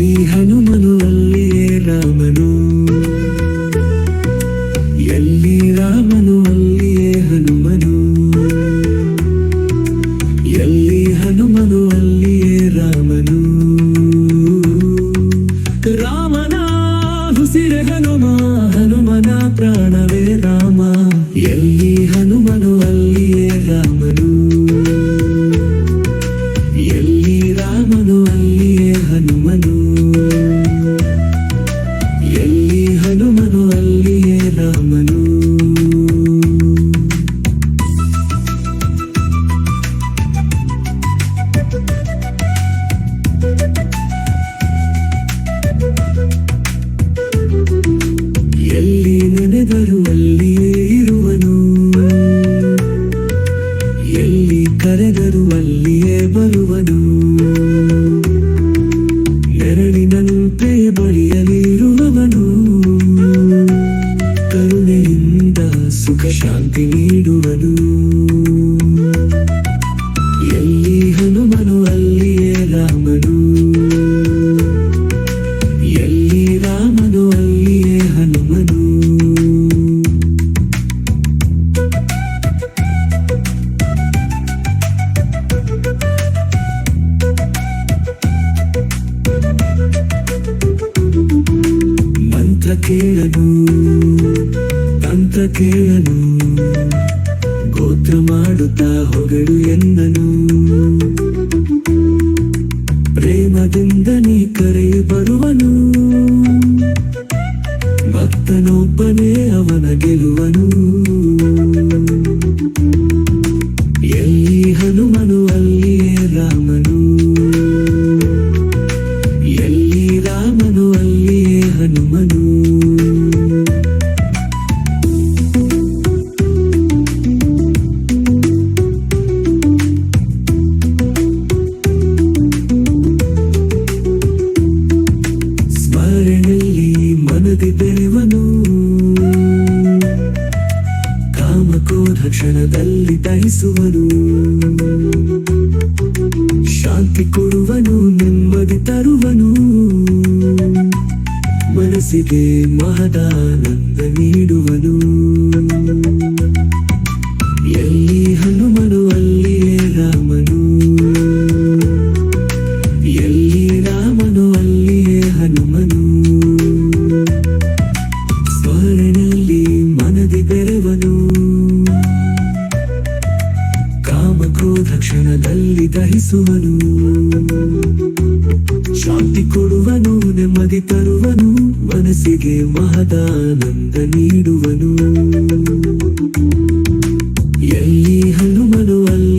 ಅಲ್ಲಿ ಹನುಮನು ಅಲ್ಲಿಯೇ ರಾಮನು ಎಲ್ಲಿ ರಾಮನು ಅಲ್ಲಿಯೇ ಹನುಮನು ಎಲ್ಲಿ ಹನುಮನು ಅಲ್ಲಿಯೇ ರಾಮನು ರಾಮನ ಹುಸಿರ ಹನುಮ ಹನುಮನ ಪ್ರಾಣ ಎಲ್ಲಿ ಕರೆದರು ಅಲ್ಲಿಯೇ ಬರುವನು. ಮಂತ್ರ ಕೇಳನು ತಂತ್ರ ಕೇಳನು ಗೋತ್ರ ಮಾಡುತ್ತಾ ಹೊಗಳು ಎನ್ನನು ಕ್ಷಣದಲ್ಲಿ ದಹಿಸುವನು. ಶಾಂತಿ ಕೊಡುವನು ನೆಮ್ಮದಿ ತರುವನು. ಮನಸ್ಸಿಗೆ ಮಹದಾನಂದ ನೀಡುವನು ಕ್ಷಣದಲ್ಲಿ ದಹಿಸುವನು. ಶಾಂತಿ ಕೊಡುವನು ನೆಮ್ಮದಿ ತರುವನು ಮನಸ್ಸಿಗೆ ಮಹದಾನಂದ ನೀಡುವನು. ಎಲ್ಲಿ ಹನುಮನು ಅಲ್ಲಿ